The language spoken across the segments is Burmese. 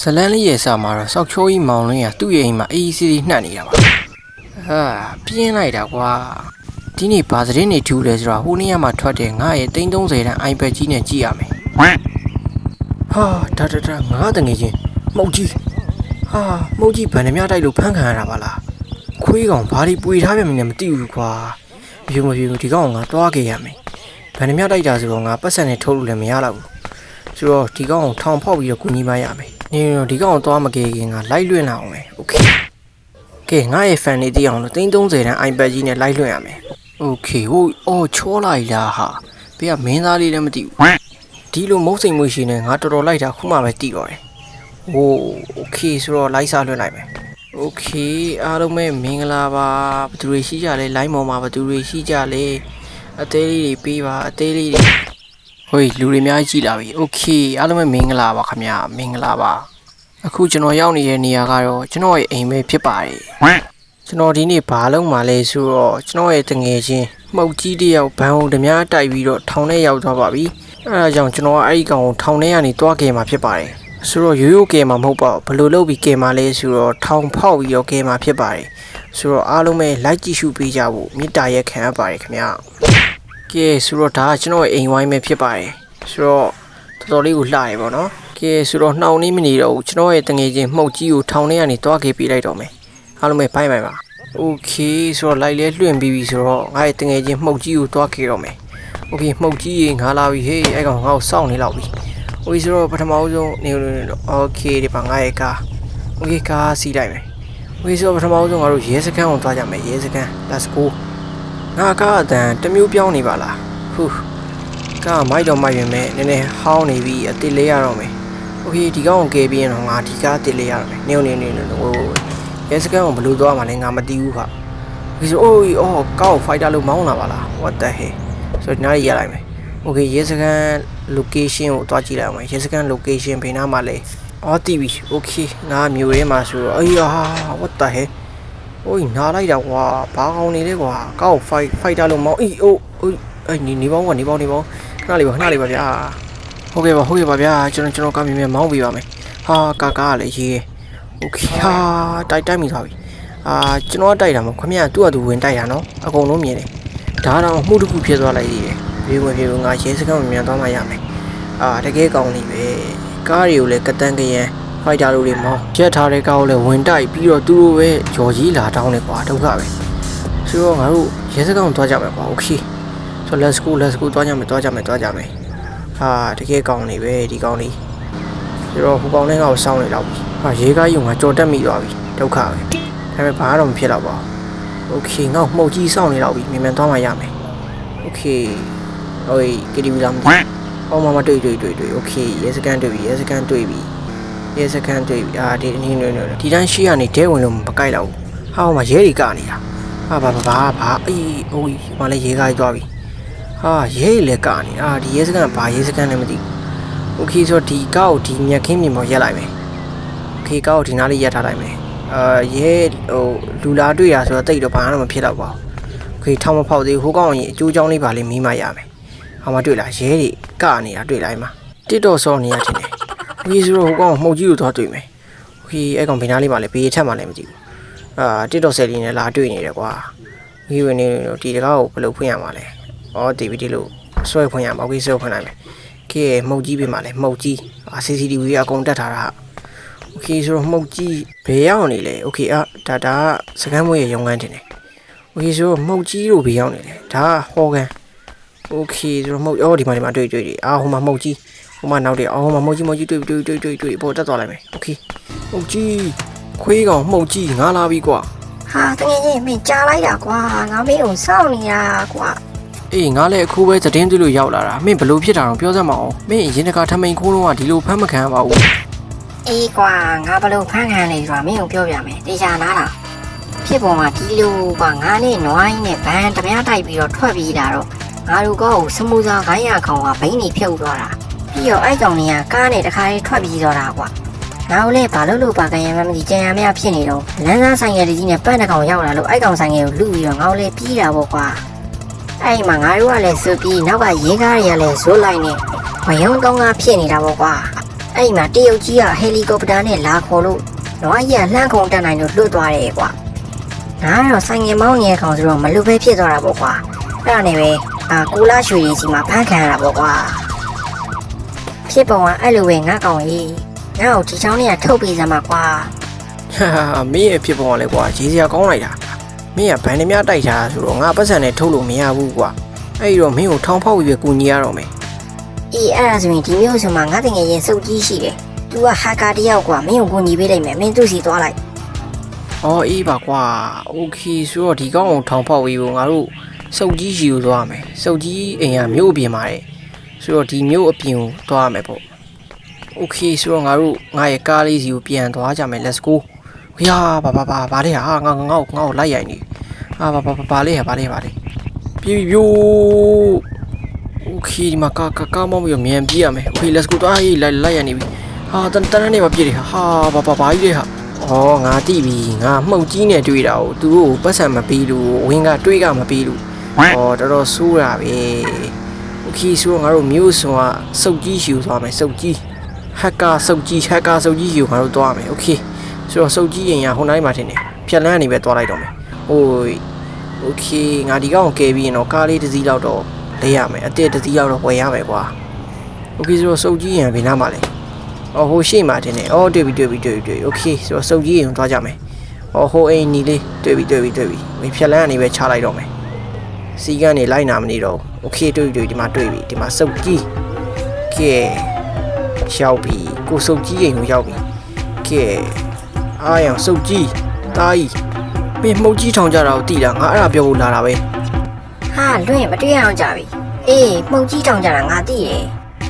ဇလန်းလေးရဲ့စာမှာတော့စောက်ချိုးကြီးမောင်လင်းကသူ့ရဲ့အိမ်မှာအေးအေးဆေးဆေးနှက်နေတာပါဟာပြင်းလိုက်တာကွာဒီနေ့ဘာသတင်းနေထူးလဲဆိုတော့ဟိုနေ့ကမှထွက်တယ်ငါရဲ့330တန်း iPad ကြီးနဲ့ကြည့်ရမယ်ဟာဒါဒါဒါငါတငယ်ချင်းမှုတ်ကြီးဟာမှုတ်ကြီးဗန်နှမြတိုက်လို့ဖမ်းခံရတာပါလားခွေးကောင်ဘာတွေပွေထားပြန်မလဲမသိဘူးကွာမဖြူမဖြူဒီကောင်ကငါတွားခဲ့ရမယ်ဗန်နှမြတိုက်တာဆိုတော့ငါပတ်စံနဲ့ထုတ်လို့လည်းမရတော့ဘူးဆိုတော့ဒီကောင်ကိုထောင်ဖောက်ပြီးတော့ကုညီမရမယ်။ နေတော့ဒီကောင်ကိုသွားမကေခင်ကလိုက်လွင့်လာအောင်မယ်။ Okay ။ကဲငါရဲ့ fan တွေသိအောင်လို့330တန်း iPad ကြီးနဲ့လိုက်လွင့်ရမယ်။ Okay ဟိုအော်ချောလိုက်လားဟာ။ဘေးကမင်းသားလေးလည်းမသိဘူး။ဒီလိုမုတ်စိမ်မွေရှင်နဲ့ငါတော်တော်လိုက်တာခုမှပဲသိတော့တယ်။ဟို Okay ဆိုတော့လိုက်စားလွင့်လိုက်မယ်။ Okay အားလုံးပဲမင်္ဂလာပါဘယ်သူတွေရှိကြလဲ line ပေါ်မှာဘယ်သူတွေရှိကြလဲအသေးလေးတွေပေးပါအသေးလေးတွေ ဟိုလူတွေအများကြီးကြည်လာပြီโอเคအားလုံးပဲမင်္ဂလာပါခင်ဗျာမင်္ဂလာပါအခုကျွန်တော်ရောက်နေတဲ့နေရာကတော့ကျွန်တော်ရဲ့အိမ်ပဲဖြစ်ပါတယ်ကျွန်တော်ဒီနေ့ဘာလုပ်မှလဲဆိုတော့ကျွန်တော်ရဲ့တငယ်ချင်းမှုတ်ကြီးတစ်ယောက်ဘန်ဟုတ်ဓမြတိုက်ပြီးတော့ထောင်ထဲရောက်သွားပါပြီအဲဒါကြောင့်ကျွန်တော်ကအဲ့ဒီကောင်ကိုထောင်ထဲကနေတွားခဲ့มาဖြစ်ပါတယ်ဆိုတော့ရိုးရိုးကဲမှာမဟုတ်ပါဘူးဘယ်လိုလုပ်ပြီးကဲမှာလဲဆိုတော့ထောင်ဖောက်ပြီးတော့ကဲမှာဖြစ်ပါတယ်ဆိုတော့အားလုံးပဲလိုက်ကြည့်ရှုပေးကြဖို့မေတ္တာရက်ခံအပ်ပါတယ်ခင်ဗျာ ကဲဆိုတော့ဒါကကျွန်တော်ရဲ့အိမ်ဝိုင်းပဲဖြစ်ပါတယ်ဆိုတော့တော်တော်လေးကိုလှတယ်ပေါ့နော်ကဲဆိုတော့နှောင်နေမနေတော့ဘူးကျွန်တော်ရဲ့တငယ်ချင်းမှုတ်ကြီးကိုထောင်ထဲကနေတွားခဲ့ပေးလိုက်တော့မယ်အားလုံးပဲဘိုင်ဘိုင်ပါโอเคဆိုတော့လိုက်လဲလွှင့်ပြီးပြီဆိုတော့ငါရဲ့တငယ်ချင်းမှုတ်ကြီးကိုတွားခဲ့တော့မယ်โอเคမှုတ်ကြီးရေငါလာပြီဟေးအဲ့ကောင်ငါ့ကိုစောင့်နေလောက်ပြီโอเคဆိုတော့ပထမဆုံးနေနေโอเคဒီပါငါရဲ့ကားโอเคကားစီးလိုက်မယ်โอเคဆိုတော့ပထမဆုံးငါတို့ရဲစခန်းကိုတွားကြမယ်ရဲစခန်း let's go ငါကားအတန်တစ်မျိုးပြောင်းနေပါလားဟူးကားမိုက်တော့မိုက်ရင်မဲ့နည်းနည်းဟောင်းနေပြီးအစ်စ်လေးရတော့မယ်โอเคဒီကောင်ကိုကယ်ပြီးရင်တော့ငါဒီကားအစ်စ်လေးရတော့မယ်နေနေနေနေဟိုရဲစကန်ကိုဘယ်လိုသွားမှလဲငါမသိဘူးခါဒီဆိုအိုးအော်ကားကိုဖိုက်တာလို့မောင်းလာပါလား what the hell ဆိုတော့ဒီနားရရလိုက်မယ်โอเคရဲစကန် location ကိုတွားကြည့်လိုက်အောင်မယ်ရဲစကန် location ဘယ်နားမှာလဲအော်တီဗီโอเคငါမျိုးရဲမှာဆိုတော့အေးဟာ what the hell โอ้ยနားလိုက်တာကွာဘာကောင်းနေလဲကွာကောက်ဖိုက်ဖိုက်တာလို့မောင်းအေးအိုးအိုးအေးနေနေပေါင်းကွာနေပေါင်းနေပေါင်းခဏလေးပါခဏလေးပါဗျာဟုတ်ကဲ့ပါဟုတ်ကဲ့ပါဗျာကျွန်တော်ကျွန်တော်ကမြင်မြင်မောင်းပေးပါမယ်ဟာကာကာကလည်းရေးရဲโอเคဟာတိုက်တိုက်မိသွားပြီအာကျွန်တော်ကတိုက်တာမဟုတ်ခမရသူ့အတူဝင်တိုက်တာနော်အကုန်လုံးမြင်တယ်ဒါတော့မှုတစ်ခုဖြစ်သွားလိုက်သေးတယ်ပြေဝင်ပြေဝင်ငါရဲစခန်းကိုမြန်သွားမှရမယ်အာတကယ်ကောင်းနေပဲကားတွေကိုလည်းကတန်းကရန် ဖိုက်တာတို့တွေမောင်းရက်ထားတဲ့ကောက်လည်းဝင်တိုက်ပြီးတော့သူတို့ပဲကြော်ကြီးလာတောင်းနေကွာဒုက္ခပဲဆိုတော့ငါတို့ရဲစကောင်သွားကြမယ်ကွာโอเคဆိုတော့ let's go let's go သွားကြမယ်သွားကြမယ်သွားကြမယ်ဟာတကယ်ကောင်းနေပဲဒီကောင်းလေးဆိုတော့ဟိုကောင်လေးကတော့စောင်းနေတော့ပြီဟာရေကားယုံကကြော်တက်မိသွားပြီဒုက္ခပဲဒါပေမဲ့ဘာတော့မဖြစ်တော့ပါဘူးโอเคငါ့ကိုမှုတ်ကြီးစောင်းနေတော့ပြီမြန်မြန်သွားမှရမယ်โอเคဟိုကတီဗီလာမသိအော်မမတွေ့တွေ့တွေ့တွေ့โอเคရဲစကန်တွေ့ပြီရဲစကန်တွေ့ပြီ ရဲစခန်းတွေ့ပြီအာဒီနေနေနေဒီတိုင်းရှိရနေဒဲဝင်လို့မကိုက်တော့ဘူးဟာဟိုမှာရဲတွေကနေတာဟာဘာဘာဘာဘာအေးအိုးဟိုမှာလည်းရဲကားကြီးသွားပြီဟာရဲတွေလည်းကနေတာဒီရဲစခန်းကဘာရဲစခန်းလည်းမသိဘူးโอเคဆိုတော့ဒီကားကိုဒီမြက်ခင်းမြေပေါ်ရက်လိုက်မယ်โอเคကားကိုဒီနားလေးရက်ထားလိုက်မယ်အာရဲဟိုလူလာတွေ့ရဆိုတော့တိတ်တော့ဘာမှမဖြစ်တော့ပါဘူးโอเคထောင်မဖောက်သေးဘူးဟိုကောင်ရင်အကျိုးကြောင်းလေးပါလေးမီးမရမယ်ဟာမတွေ့လားရဲတွေကနေတာတွေ့လိုက်မှာတစ်တော်စောနေရတင်တယ် ။ ် ဒီဆိုတော့ဟိုကောင်မှုတ်ကြီးကိုသွားတွေ့မယ်။ဟိအဲ့ကောင်ဘယ်နားလေးမှလဲဘေးထက်မှလည်းမကြည့်ဘူး။အာတစ်တော့ဆယ်လီနဲ့လာတွေ့နေတယ်ကွာ။ဒီဝင်နေတော့ဒီတကားကိုဘယ်လိုဖွင့်ရမှာလဲ။အော် DVD လို့ဆွဲဖွင့်ရမှာ။โอเคဆွဲဖွင့်လိုက်မယ်။ကဲမှုတ်ကြီးပြင်မှာလဲမှုတ်ကြီးအာ CCTV ကအကုန်တက်ထားတာ။โอเคဆိုတော့မှုတ်ကြီးဘယ်ရောက်နေလဲ။ Okay အာဒါဒါကစကမ်းမွေးရဲ့ရုံငန်းတင်တယ်။ Okay ဆိုတော့မှုတ်ကြီးတို့ဘယ်ရောက်နေလဲ။ဒါကဟောကန်။ Okay ဆိုတော့မှုတ်အော်ဒီမှာဒီမှာတွေ့တွေ့တွေ့အာဟိုမှာမှုတ်ကြီး ဟိုမှာနောက်တယ်အော်မမုတ်ကြီးမုတ်ကြီးတွေ့တွေ့တွေ့တွေ့တွေ့ပေါ်တက်သွားလိုက်မယ်โอเคမုတ်ကြီးခွေးကောင်မှုတ်ကြီးငါလာပြီကွာ ဟာတကယ်ကြီးမင်းကြားလိုက်တာကွာငါမင်းကိုစောင့်နေတာကွာ အေးငါလည်းအခုပဲသတင်းတွေ့လို့ရောက်လာတာမင်းဘလို့ဖြစ်တာတော့ပြောစမ်းမအောင်မင်းရင်တကာထမိန်ခိုးလုံးကဒီလိုဖမ်းမခံရပါဘူး အေးကွာငါဘလို့ဖမ်းခံနေဆိုတာမင်းကိုပြောပြမယ်တေချာနားလားဖြစ်ပေါ်မှာဒီလိုကွာငါနဲ့နွိုင်းနဲ့ဘန်တပြားတိုက်ပြီးတော့ထွက်ပြီးလာတော့ငါတို့ကောစမူစာခိုင်းရခေါင်ကဘိန်းနေဖြုတ်သွားတာ ပြီးတော့အဲ့ကောင်တွေကကားနဲ့တခါလေးထွက်ပြီးသွားတာကွာနောက်လဲဘာလို့လို့ပါကရမ်းမမသိကြံရမရဖြစ်နေတော့လမ်းစားဆိုင်ရည်ကြီးနဲ့ပတ်တကောင်ရောက်လာလို့အဲ့ကောင်ဆိုင်ရည်ကိုလူပြီးတော့ငေါလဲပြီးတာပေါ့ကွာအဲ့ဒီမှာငါတို့ကလည်းစွပြီးနောက်ကရေးကားတွေကလည်းဇွတ်လိုက်နေမယုံကောင်းကားဖြစ်နေတာပေါ့ကွာအဲ့ဒီမှာတရုတ်ကြီးကဟယ်လီကော်ပတာနဲ့လာခေါ်လို့နွားကြီးကလှမ်းခုံတက်နိုင်လို့လွတ်သွားတယ်ကွာငါကတော့ဆိုင်ငယ်မောင်းနေတဲ့ကောင်ဆိုတော့မလွတ်ပဲဖြစ်သွားတာပေါ့ကွာအဲ့ဒါနဲ့ပဲအာကိုလာရွှေကြီးစီမှာဖမ်းခံရတာပေါ့ကွာ ဖြစ်ပုံကအဲ့လိုပဲငါကောင်ကြီးငါ့ကိုဒီချောင်းလေးကထုတ်ပေးစမ်းပါကွာဟာမင်းရဲ့ဖြစ်ပုံကလည်းကွာရေးစရာကောင်းလိုက်တာမင်းကဗန်နေမြတိုက်တာဆိုတော့ငါပတ်စံနဲ့ထုတ်လို့မရဘူးကွာအဲ့ဒီတော့မင်းကိုထောင်ဖောက်ပြီးပဲကူညီရတော့မယ်အေးအဲ့ဒါဆိုရင်ဒီမျိုးဆိုမှငါတငယ်ရင်စုပ်ကြီးရှိတယ်။ तू ကဟာကာတယောက်ကွာမင်းကိုကူညီပေးလိုက်မယ်မင်းသူ့စီသွားလိုက်။အော်အေးပါကွာ။ Okay ဆိုတော့ဒီကောင်ကိုထောင်ဖောက်ပြီးငါတို့စုပ်ကြီးရှိကိုသွားမယ်။စုပ်ကြီးအိမ်ကမြို့ပြင်ပါတယ်။ ဆိုတော့ဒီမြို့အပြင်ကိုသွားရမယ်ပေါ့โอเคဆိုတော့ငါတို့ငါရဲ့ကားလေးစီကိုပြန်သွားကြမယ် let's go ဟေးဟာဘာဘာဘာဘာလဲဟာငါငါငါ့ကိုငါ့ကိုလိုက်ရိုက်နေဟာဘာဘာဘာဘာလဲဟာဘာလဲဘာလဲပြေးပြီပြိုးโอเคဒီမှာကာကာကာမောင်းပြီးတော့မြန်ပြေးရမယ်โอเค let's go သွားဟေးလိုက်လိုက်ရနေပြီဟာတန်တန်းနေပါပြေးတယ်ဟာဘာဘာဘာကြီးလဲဟာ ဩငါတိပြီငါမှုတ်ကြီးနဲ့တွေ့တာကိုသူတို့ကိုပတ်စံမပေးလို့ဝင်းကတွေးကမပေးလို့ဩတော်တော်ဆိုးတာပဲ โอเคဆိုတော့ငါတို့မျိုးစွန်ကစုပ်ကြီးရှူသွားမယ်စုပ်ကြီးဟက်ကာစုပ်ကြီးဟက်ကာစုပ်ကြီးရှူငါတို့သွားမယ်โอเคဆိုတော့စုပ်ကြီးရင်ရဟိုနိုင်မှာထင်တယ်ဖြက်လန်းနေပဲသွားလိုက်တော့မယ်ဟိုโอเคငါဒီကောင်ကိုကယ်ပြီးရင်တော့ကားလေးတစ်စီးလောက်တော့လဲရမယ်အတစ်တစ်စီးလောက်တော့ဝယ်ရမယ်ကွာโอเคဆိုတော့စုပ်ကြီးရင်ဘယ်နားမှာလဲ အော်ဟိုရှိမှတင်နေအော်တွေ့ပြီတွေ့ပြီတွေ့ပြီတွေ့ပြီโอเคဆိုတော့စုပ်ကြီးရင်သွားကြမယ်အော်ဟိုအိမ်နီလေးတွေ့ပြီတွေ့ပြီတွေ့ပြီမဖြက်လန်းကနေပဲချလိုက်တော့မယ်စီကနေလိုက်နာမနေတော့ โอเคတွေ့ပြီတွေ့ပြီဒီမှာတွေ့ပြီဒီမှာစုပ်ကြီးကဲရောက်ပြီကိုစုပ်ကြီးရင်ကိုရောက်ပြီကဲအားရအောင်စုပ်ကြီးတားကြီးမင်းမှုတ်ကြီးထောင်ကြတာကိုတိတာငါအဲ့ဒါပြောဖို့လာတာပဲ ။ဟာလွင့်မတွေ့အောင်ကြပြီ။အေးမှုတ်ကြီးတောင်ကြတာငါသိတယ်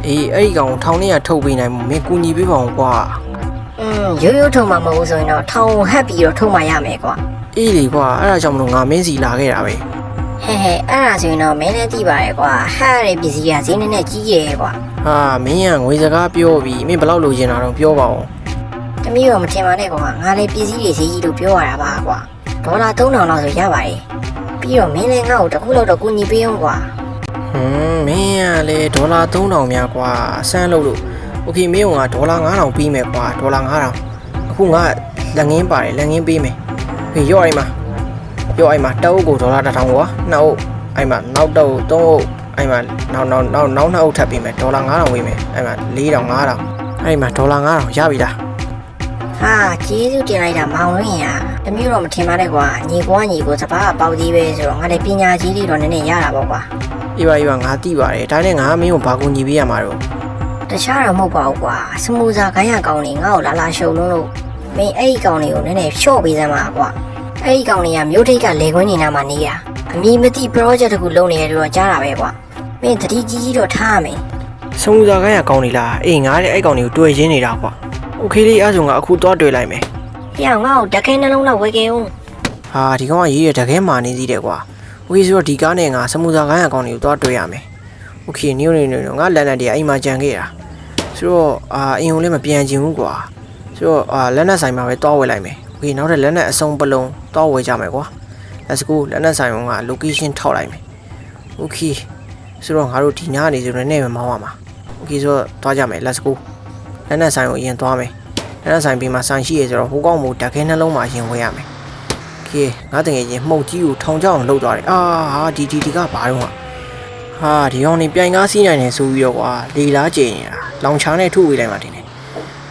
အေးအဲ့ဒီကောင်ကိုထောင်ထဲကထုတ်ပေးနိုင်မှုမင်းကူညီပေးပါအောင်ကွာ ။อืมရိုးရိုးထုံမှမဟုတ်ဆိုရင်တော့ထောင်ဟက်ပြီးတော့ထုံမှရမယ်ကွာ အေးလေကွာအဲ့ဒါကြောင့်မလို့ငါမင်းစီလာခဲ့တာပဲ ။ ဟဲဟဲအဲ့ဒါဆိုရင်တော့မင်းလည်းသိပါရဲ့ကွာ။ဟဲ့ရတဲ့ပစ္စည်းကဈေးနဲ့နဲ့ကြီးရဲကွာ ဟာမင်းကငွေစကားပြောပြီးမင်းဘယ်လောက်လိုချင်တာတော့ပြောပါဦး ။တမီးတော့မထင်ပါနဲ့ကွာ။ငါလည်းပစ္စည်းတွေဈေးကြီးလို့ပြောရတာပါကွာ။ဒေါ်လာ3000လောက်ဆိုရပါတယ်။ပြီးတော့မင်းလည်းငါ့ကိုတစ်ခုလောက်တော့ကူညီပေးအောင်ကွာ ဟွန်းမင်းကလေဒေါ်လာ3000များကွာအဆန်းလို့လို့โอเคမင်းကဒေါ်လာ9000ပေးမယ်ကွာဒေါ်လာ9000အခုငါလက်ငင်းပါတယ်လက်ငင်းပေးမယ်ဟေးရော့အိမ်မှာ ရော့အိမ်မှာတအုပ်ကိုဒေါ်လာ1000ကွာနှစ်အုပ်အိမ်မှာနောက်တအုပ်သုံးအုပ်အိမ်မှာနောက်နောက်နောက်နောက်နှစ်အုပ်ထပ်ပေးမယ်ဒေါ်လာ9000ပေးမယ်အိမ်မှာ4000 5000အဲ့မှာဒေါ်လာ9000ရပြီလား။ဟာကျေးဇူးတင်လိုက်တာမောင်လွင့်ရ။တမီးတော့မထင်ပါနဲ့ကွာ။ညီကွာညီကိုစပါးပေါက်သေးပဲဆိုတော့ငါလည်းပညာကြီးလေးတော့နည်းနည်းရတာပေါ့ကွာ။အေးပါအေးပါငါတိပါတယ်ဒါနဲ့ငါမင်းကိုဘာကူညီပေးရမှာတော့တခြားတော့မဟုတ်ပါဘူးကွာစမူစာခိုင်းရကောင်နေငါ့ကိုလာလာရှုံလုံးလို့မင်းအဲ့ဒီကောင်လေးကိုနည်းနည်းရှော့ပေးစမ်းပါကွာ အဲ့ဒီကောင်လေးကမြို့ထိပ်ကလေခွင်းနေနာမှာနေတာအမီမတိ project တခုလုပ်နေတယ်လို့တော့ကြားတာပဲကွာမင်းတတိကြီးကြီးတော့ထားရမယ် ဆုံးစားခိုင်းရကောင်းနေလားအေးငါလည်းအဲ့ကောင်တွေကိုတွေ့ရင်းနေတာကွာโอเคလေးအဲ့ဆိုငါအခုသွားတွေ့လိုက်မယ် ။ပြောင်းငါ့ကိုတခဲနှလုံးလောက်ဝယ်ခဲ့ဦး ဟာဒီကောင်ကရေးရတကယ်မာနေသေးတယ်ကွာโอเคဆိုတော့ဒီကားနဲ့ငါစမူစာခိုင်းရကောင်းတွေကိုသွားတွေ့ရမယ်โอเคနျို့နျို့နျို့ငါလက်လက်တည်းအိမ်မှာကြံခဲ့တာဆိုတော့အာအင်ုံလေးမပြန်ချင်ဘူးကွာဆိုတော့အာလက်နက်ဆိုင်မှာပဲသွားဝယ်လိုက်မယ် โอเคနောက်ထပ်လက်နက်အစုံပလုံးသွားဝယ်ကြမယ်ကွာ let's go လက်နက်ဆိုင်က location ထောက်လိုက်မယ်โอเคဆိုတော့ငါတို့ဒီညနေဆိုတော့နဲ့ပဲမောင်းရမှာโอเคဆိုတော့သွားကြမယ် let's go လက်နက်ဆိုင်ကိုအရင်သွားမယ်လက်နက်ဆိုင်ပြီးမှဆိုင်ရှိရဆိုတော့ဟိုကောင်မို့တခဲနှလုံးမှာရင်ဝယ်ရမယ် โอเคငါတကယ်ချင်းမှုတ်ကြီးကိုထောင်ချအောင်လှုပ်သွားတယ်အာဟာဒီဒီဒီကဘာတော့ဟာဟာဒီအောင်နေပြိုင်ကားစီးနိုင်တယ်ဆိုပြီးတော့ကွာလေလားကျင်နေတာလောင်ချားနဲ့ထုတ်ဝေးလိုက်မှတင်တယ်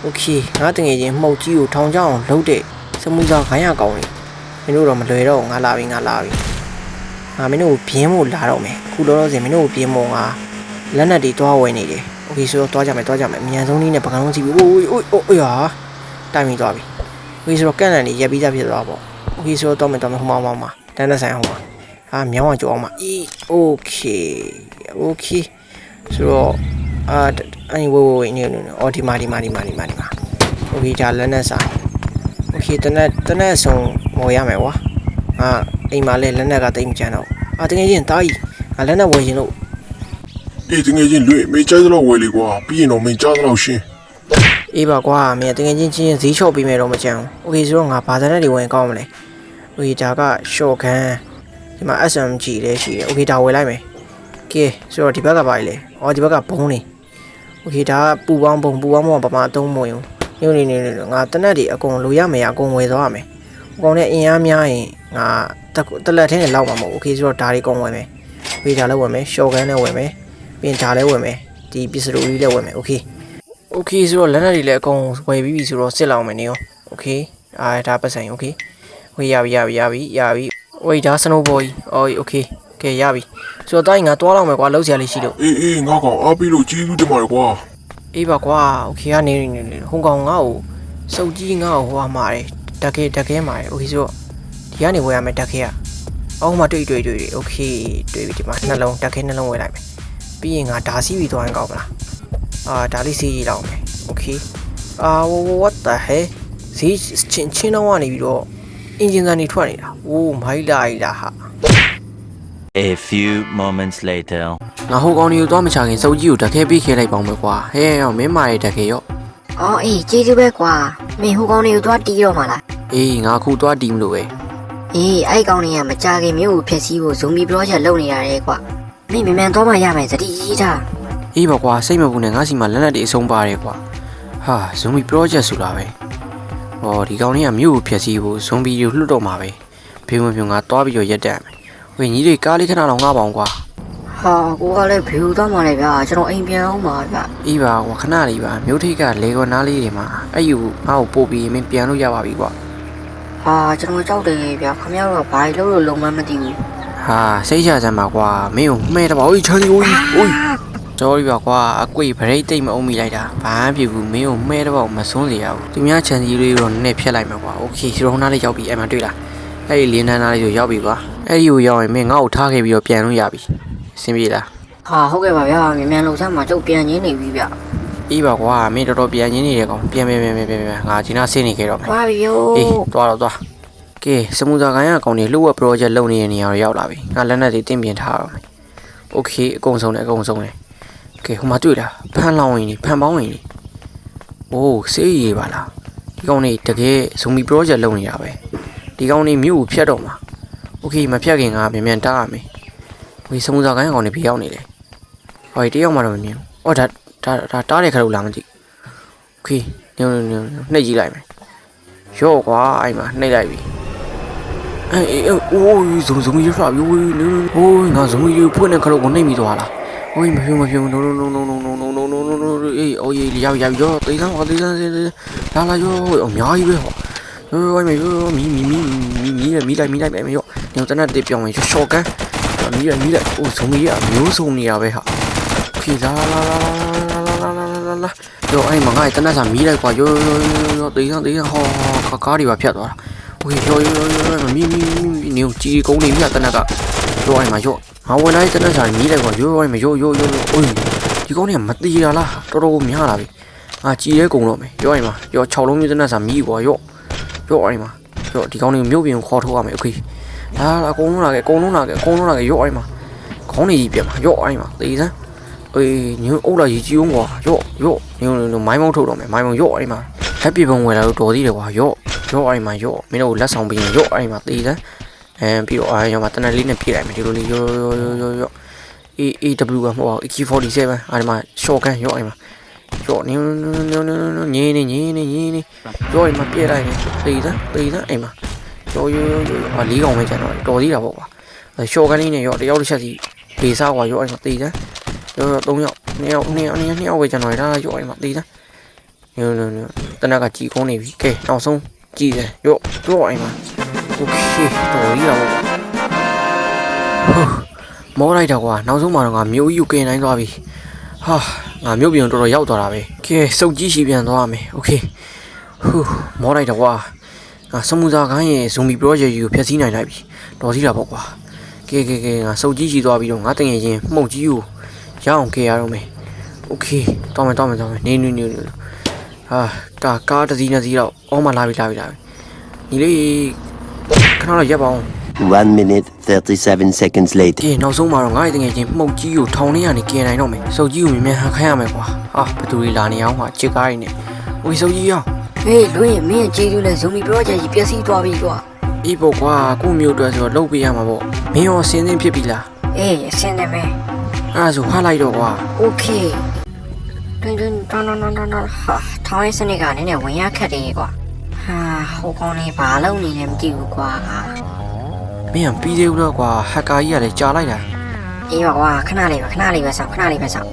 โอเคငါတကယ်ချင်းမှုတ်ကြီးကိုထောင်ချအောင်လှုပ်တဲ့ စမူစာခိုင်းရကောင်းတယ်မင်းတို့တော့မလွယ်တော့ဘူးငါလာပြီငါလာပြီငါမင်းတို့ကိုပြင်းဖို့လာတော့မယ်အခုလောလောဆယ်မင်းတို့ကိုပြင်းဖို့ငါလက်နက်တွေတွားဝယ်နေတယ်โอเคဆိုတော့တွားကြမယ်တွားကြမယ်အမြန်ဆုံးနည်းနဲ့ပကံလုံးစီပြီးအိုးအိုးအိုးအိုးဟာတိုင်ပြီးသွားပြီโอเคဆိုတော့ကန်လန်နေရက်ပြီးသားဖြစ်သွားပါ โอเคဆိုတော့မယ်တော့မယ်ဟိုမှာဟိုမှာတန်းတဲ့ဆိုင်ဟိုမှာအာမြောင်းအောင်ကြောအောင်မှာအေးโอเคโอเคဆိုတော့အာအန်ဝေဝေနေနေနေအော်ဒီမာဒီမာဒီမာဒီမာဒီမာโอเคဒါလက်နဲ့ဆိုင် ဖြေတနက်တနက်ဆုံးမော်ရမယ်ကွာ။အာအိမ်မှာလည်းလက်နက်ကတိတ်မကြမ်းတော့။အာတကယ်ချင်းတားကြီးငါလက်နက်ဝယ်ရင်လို့အေးတကယ်ချင်းလွေမေးကြသလောက်ဝယ်လေကွာပြီးရင်တော့မင်းကြသလောက်ရှင်းအေးပါကွာမင်းတကယ်ချင်းချင်းဈေးလျှော့ပေးမယ်တော့မကြမ်းဘူး။ Okay ဆိုတော့ငါဘာသာနဲ့တွေဝင်ကောင်းမလဲ။ Okay ဒါကရှော့ခန်းဒီမှာ SMG လည်းရှိတယ်။ Okay ဒါဝယ်လိုက်မယ်။ Okay ဆိုတော့ဒီဘက်ကပါလေ။အော်ဒီဘက်ကဘုံနေ။ Okay ဒါကပူပေါင်းဘုံပူပေါင်းဘုံကပမာအသုံးမဝင်ဘူး။ ညနေနေနေငါတနက်တွေအကုန်လိုရမယ်အကုန်ဝယ်သွားရမယ်အကုန်နဲ့အင်အားများရင်ငါတက်တလက်ထင်းနဲ့လောက်မှာမဟုတ်โอเคဆိုတော့ဒါတွေအကုန်ဝယ်မယ်ဝေးဒါလည်းဝယ်မယ်ရှော့ကန်လည်းဝယ်မယ်ပြီးရင်ဒါလည်းဝယ်မယ်ဒီပစ္စတိုကြီးလည်းဝယ်မယ်โอเคโอเคဆိုတော့လက်နက်တွေလည်းအကုန်ဝယ်ပြီးပြီဆိုတော့စစ်လောက်မယ်နေရောโอเคအာဒါပတ်ဆိုင်โอเคဝေးရပြီရပြီရပြီရပြီဝေးဒါစနိုးဘော်ကြီးအော်โอเคကဲရပြီဆိုတော့တိုင်းငါတွားလောက်မယ်ကွာလောက်စရာလေးရှိလို့ အေးအေးငါကောင်အားပေးလို့ကျေးဇူးတင်ပါတယ်ကွာ အေးပါကွာโอเคကနေနေနေနေဟိုကောင်ငါ့ကိုစုပ်ကြီးငါ့ကိုဟိုဟာမာတယ်တက်ခဲတက်ခဲမာတယ်โอเคဆိုတော့ဒီကနေဝယ်ရမယ်တက်ခဲอ่ะအောက်မှာတွေ့တွေ့တွေ့တွေ့โอเคတွေ့ပြီဒီမှာနှလုံးတက်ခဲနှလုံးဝယ်လိုက်မယ်ပြီးရင်ငါဒါစီးပြီးသွားရင်ကောင်းမလားအာဒါလေးစီးရအောင်မယ်โอเคအာ what the hell ဈေးချင်းချင်းတော့ကနေပြီးတော့အင်ဂျင်စန်နေထွက်နေတာโอ้မိုင်းလာလာဟာ A few moments later. ငါဟိုကောင်တွေကိုသွားမချခင်စုပ်ကြီးကိုတက်ခဲပေးခဲလိုက်ပေါင်းမယ်ကွာဟဲ့ရောမင်းမာရဲ့တက်ခဲရောအော်အေးကျေးဇူးပဲကွာမင်းဟိုကောင်တွေကိုသွားတီးတော့မှာလားအေးငါခုသွားတီးမလို့ပဲအေးအဲ့ကောင်တွေကမကြခင်မြို့ကိုဖျက်ဆီးဖို့ဇွန်ဘီပရောဂျက်လုပ်နေရတယ်ကွာမင်းမြန်မြန်သွားမှရမယ်သတိကြီးထားအေးပါကွာစိတ်မပူနဲ့ငါစီမှာလက်နက်တွေအဆုံးပါတယ်ကွာဟာဇွန်ဘီ project ဆိုတာပဲဟောဒီကောင်လေးကမြို့ကိုဖျက်ဆီးဖို့ဇွန်ဘီကိုလွတ်တော့မှာပဲဖေးမပြုံငါသွားပြီးတော့ရက်တက်မယ် ဝင်းကြီးတွေကားလေးခဏတော့ငှားပါအောင်ကွာဟာကိုကလည်းဘီယူသားမှလည်းဗျာကျွန်တော်အိမ်ပြန်အောင်ပါဗျာအေးပါကွာခဏလေးပါမြို့ထိပ်ကလေကောနားလေးတွေမှာအဲ့ယူငါ့ကိုပို့ပြီးမင်းပြန်လို့ရပါပြီကွာဟာကျွန်တော်ကြောက်တယ်ဗျာခမရကဘာလို့လို့လုံးမမသိဘူးဟာစိတ်ချစမ်းပါကွာမင်းကိုမှဲတပါအိုးချမ်းကြီးအိုးအိုး sorry ပါကွာအကွေဗရိတ်တိတ်မအုံးမိလိုက်တာဘာမှဖြစ်ဘူးမင်းကိုမှဲတပါမစွန်းစေရဘူးသူများချန်စီလေးတော့နဲ့ဖြတ်လိုက်မှာကွာ okay ရောင်းနားလေးရောက်ပြီအဲ့မှာတွေ့လားအဲ့ဒီလင်းနားလေးကိုရောက်ပြီကွာ အဲ့ဒီကိုရောက်ရင်မင်းငါ့ကိုထားခဲ့ပြီးတော့ပြန်လို့ရပြီအဆင်ပြေလား ဟာဟုတ်ကဲ့ပါဗျာမြန်မြန်လုံဆန်းမှာကျုပ်ပြန်ရင်းနေပြီဗျာ အေးပါကွာမင်းတော်တော်ပြန်ရင်းနေတယ်ကောင်ပြန်ပြန်ပြန်ပြန်ပြန်ပြန်ငါဂျင်းနာဆင်းနေခဲ့တော့မယ် သွားပြီယော အေးသွားတော့သွားကဲစမူဇာကန်ရအကောင်တွေလှုပ်ဝက် project လုပ်နေတဲ့နေရာကိုရောက်လာပြီငါလက်နက်တွေတင်ပြင်ထားရမယ်โอเคအကုန်ဆုံးတယ်အကုန်ဆုံးတယ်ကဲဟိုမှာတွေ့လားဖန်လောင်းရင်ဖန်ပေါင်းရင်အိုးစေးရီပါလားဒီကောင်တွေတကယ်ဇူမီ project လုပ်နေတာပဲဒီကောင်တွေမြို့ကိုဖျက်တော့မှာ โอเคမဖျက်ခင်ကမြန်မြန်တားရမယ် ဝေစမူစာကိုင်းကောင်နေပြရောက်နေတယ်။ဟောဒီတယောက်မှတော့မမြင်ဘူး။အော်ဒါဒါဒါတားတဲ့ခါလို့လားမသိဘူး။โอเคညိုညိုညိုနှိပ်ကြည့်လိုက်မယ်။ရော့ကွာအဲ့မှာနှိပ်လိုက်ပြီ။အေးအေးအိုးဇုံဇုံကြီးရွှာပြီဝေးနေဟိုးငါဇုံကြီးဖွင့်တဲ့ခါလို့ကိုနှိပ်မိသွားလား။ဟိုးမဖြုံမဖြုံ no no no no no no no no no no no အေးအိုးကြီးရောက်ရောက်ရောတေးစမ်းဟောတေးစမ်းလာလာရောအများကြီးပဲဟော။ရောရောရောမီမီမီမီမီမီလိုက်မီလိုက်ပဲရော။ ညောတနတ်တေးပြောင်းရင်ရှော့ကန် မီးရမီးရအိုးဆုံးမီးရမျိုးစုံနေရပဲဟာဖီလာလာလာလာလာလာလာလာလာယောအဲ့မငါ့တနက်စာမီးလိုက်ကွာယောယောယောယောတေးစမ်းတေးစမ်းဟောကာကားတွေပါဖြတ်သွားတာโอเคယောယောယောမီးမီးမီးနေကြီးကုန်းနေမြတ်တနက်ကယောအဲ့မှာယောငါဝင်လိုက်တနက်စာမီးလိုက်ကွာယောအဲ့မှာယောယောယောအိုးဒီကုန်းနေမတီးရလားတော်တော်များလာပြီငါကြည်ရဲကုန်းတော့မယ်ယောအဲ့မှာယော6လုံးမြတ်တနက်စာမီးကွာယောယောအဲ့မှာယောဒီကောင်းနေမြို့ပြင်ကိုခေါ်ထုတ်ရမယ်โอเค လာလာအကုန်လုံးလာခဲ့အကုန်လုံးလာခဲ့အကုန်လုံးလာခဲ့ရော့အိမ်မှာခေါင်းနေကြီးပြန်မှာရော့အိမ်မှာတေးစမ်းအေးညိုအုပ်လာကြီးကြီးအောင်ကွာရော့ရော့ညိုညိုမိုင်းမောင်းထုတ်တော့မယ်မိုင်းမောင်းရော့အိမ်မှာလက်ပြပုံဝယ်လာလို့တော်သေးတယ်ကွာရော့ရော့အိမ်မှာရော့မင်းတို့လက်ဆောင်ပေးရင်ရော့အိမ်မှာတေးစမ်းအဲပြီးတော့အားရောမှာတနက်လေးနဲ့ပြေးလိုက်မယ်ဒီလိုလေးရော့ရော့ရော့ရော့ရော့ AAW ကမဟုတ်ပါဘူး AK47 အားဒီမှာ shotgun ရော့အိမ်မှာရော့ညိုညိုညိုညင်းနေညင်းနေညင်းနေရော့အိမ်မှာပြေးလိုက်မယ်တေးစမ်းတေးစမ်းအိမ်မှာ ရောရောရောရောဟာလေးကောင်ပဲကျန်တော့တယ်တော်သေးတာပေါ့ကွာအဲရှော့ကန်လေးနဲ့ရောတယောက်တစ်ချက်စီဒေစားကွာရောအဲ့မှာတေးတယ်ရောရော၃ယောက်၂ယောက်၂ယောက်၂ယောက်ပဲကျန်တော့တယ်ဒါရောအဲ့မှာတေးတယ်ရောရောရောတနက်ကကြည်ကုန်းနေပြီကဲနောက်ဆုံးကြည်တယ်ရောရောအဲ့မှာโอเคတော်သေးတာပေါ့ကွာဟိုမောလိုက်တော့ကွာနောက်ဆုံးမှာတော့ငါမျိုးကြီးကိုကင်နိုင်သွားပြီဟာငါမျိုးပြင်တော်တော်ရောက်သွားတာပဲကဲစုပ်ကြီးရှိပြန်သွားမယ်โอเคဟူးမောလိုက်တော့ကွာ ငါစမူဇာကိုင်းရဲ့ဇွန်ဘီ project ကြီးကိုဖျက်ဆီးနိုင်လိုက်ပြီတော်စီတာပေါ့ကွာကဲကဲကဲငါစုပ်ကြီးရှိသွားပြီးတော့ငါတငယ်ချင်းမှုတ်ကြီးကိုရအောင်ခဲ့ရတော့မယ်โอเคတောင်းမယ်တောင်းမယ်တောင်းမယ်နေနေနေနေဟာကာကားတစ်စီးနှစ်စီးတော့အော်မလာပြီလာပြီလာပြီညီလေးခဏတော့ရပ်ပါအောင် One minute, 37 seconds later. ကဲနောက်ဆုံးမှာတော့ငါ့ရဲ့တငယ်ချင်းမှုတ်ကြီးကိုထောင်ထဲကနေကယ်နိုင်တော့မယ်စုပ်ကြီးကိုမြင်မြန်ဟန်ခိုင်းရမယ်ကွာဟာဘသူတွေလာနေအောင်ဟာချစ်ကားရင်းနဲ့ဝေစုပ်ကြီးရော ဟေးလွင့်မင်းကျေးဇူးလဲဇွန်ဘီပရောဂျက်ကြီးပျက်စီးသွားပြီကွာ အေးပေါ့ကွာကို့မျိုးအတွက်ဆိုတော့လုပ်ပေးရမှာပေါ့မင်းရောစင်းစင်းဖြစ်ပြီလား အေးအဆင်နေမယ် အဲ့ဒါဆိုဟာလိုက်တော့ကွာ โอเคဒ တွင်းတွင်းတွန်းတွန်းတွန်းတွန်းတွန်းဟာထောင်းရဲ့စနစ်ကနည်းနည်းဝင်ရခက်တယ်ကွာဟာဟိုကောင်လေးဘာလုပ်နေလဲမသိဘူးကွာ မင်းကပြီးသေးဘူးတော့ကွာဟက်ကာကြီးကလည်းကြာလိုက်တာ အေးပါကွာခဏလေးပဲခဏလေးပဲဆောက်ခဏလေးပဲဆောက်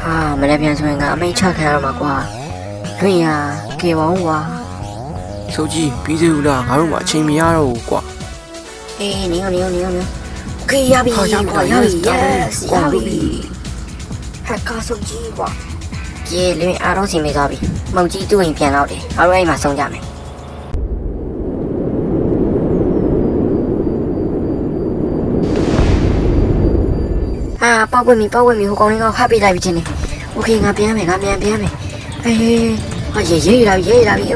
ဟာမနေ့ပြန်ဆိုရင်ကအမိတ်ချခံရတော့မှာကွာလွင့်ရ ကေပေါင်းကွာ စုကြီးပြီးသေးဘူးလားငါတို့မှအချိန်မရတော့ဘူးကွာ အေးနေနေနေနေโอเคရပြီ ဟာရပြီ ကွာရပြီ yes ကွာ ရပြီဟက်ကာဆုပ်ကြီးကွာကျေလွင့်အားလုံးစီမေးသွားပြီမုတ်ကြီးသူ့အိမ်ပြန်တော့တယ်အားလုံးအိမ်မှာဆုံးကြမယ်အာပေါက်ဝင်ပြီပေါက်ဝင်ပြီဟိုကောင်လေးကဖတ်ပေးလိုက်ပြီချင်းနေโอเคငါပြန်မယ်ငါပြန်ပြန်မယ်အေး ဟာရေရေလာရေလာပြီ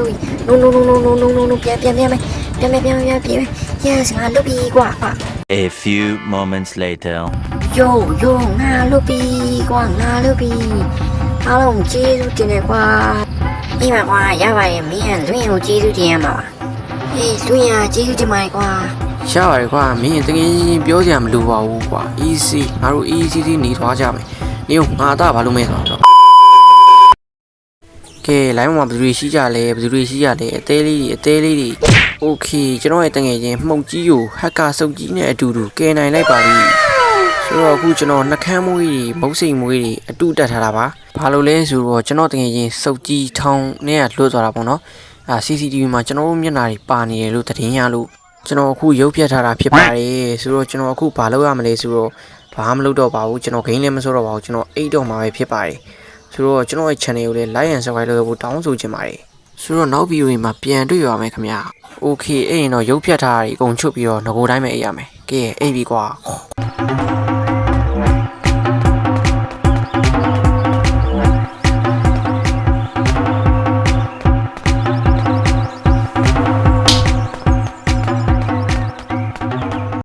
ဟိုနုံနုံနုံနုံနုံနုံနုံပြန်ပြန်ပြန်မယ်ပြန်မယ်ပြန်မယ်ပြန်ပြန် yes ငါလုတ်ပြီကွာ A few moments later ယိုယိုငါလုတ်ပြီကွာငါလုတ်ပြီအားလုံးကျေးဇူးတင်တယ်ကွာမိမကွာရပါတယ်မင်းလွင်ကိုကျေးဇူးတင်ရမှာပါဟေးလွင်ရကျေးဇူးတင်ပါတယ်ကွာရှားရတယ်ကွာမင်းတကယ်ပြောစရာမလိုပါဘူးကွာ easy ငါတို့ easy နေသွားကြမယ်နေငါအသာဘာလို့မဲဆိုတော့ ကဲ line မှာဘယ်သူတွေရှိကြလဲဘယ်သူတွေရှိကြလဲအသေးလေးတွေအသေးလေးတွေ okay ကျွန်တော်ရဲ့တငယ်ချင်းမှုတ်ကြီးကိုဟက်ကာစုပ်ကြီးနဲ့အတူတူကယ်နိုင်လိုက်ပါပြီဆိုတော့အခုကျွန်တော်နှကန်းမွေးတွေမုတ်စိမ်မွေးတွေအတူတက်ထားတာပါဘာလို့လဲဆိုတော့ကျွန်တော်တငယ်ချင်းစုပ်ကြီးထောင်းနဲ့ကလွတ်သွားတာပေါ့နော်အာ CCTV မှာကျွန်တော်တို့မျက်နှာတွေပါနေတယ်လို့သတင်းရလို့ကျွန်တော်အခုရုပ်ပြတ်ထားတာဖြစ်ပါတယ်ဆိုတော့ကျွန်တော်အခုဘာလုပ်ရမလဲဆိုတော့ဘာမှမလုပ်တော့ပါဘူးကျွန်တော်ဂိမ်းလည်းမဆိုတော့ပါဘူးကျွန်တော်အိတ်တော့မှာပဲဖြစ်ပါတယ် ဆိုတော့ကျွန်တော်ရဲ့ channel ကိုလည်း like and subscribe လုပ်ဖို့တောင်းဆိုချင်ပါတယ်ဆိုတော့နောက်ဗီဒီယိုတွေမှာပြန်တွေ့ရမယ်ခင်ဗျာ Okay အဲ့ရင်တော့ရုပ်ဖြတ်ထားတာတွေအကုန်ချုပ်ပြီးတော့ငကိုတိုင်းပဲအိပ်ရမယ်ကဲအိပ်ပြီကွာ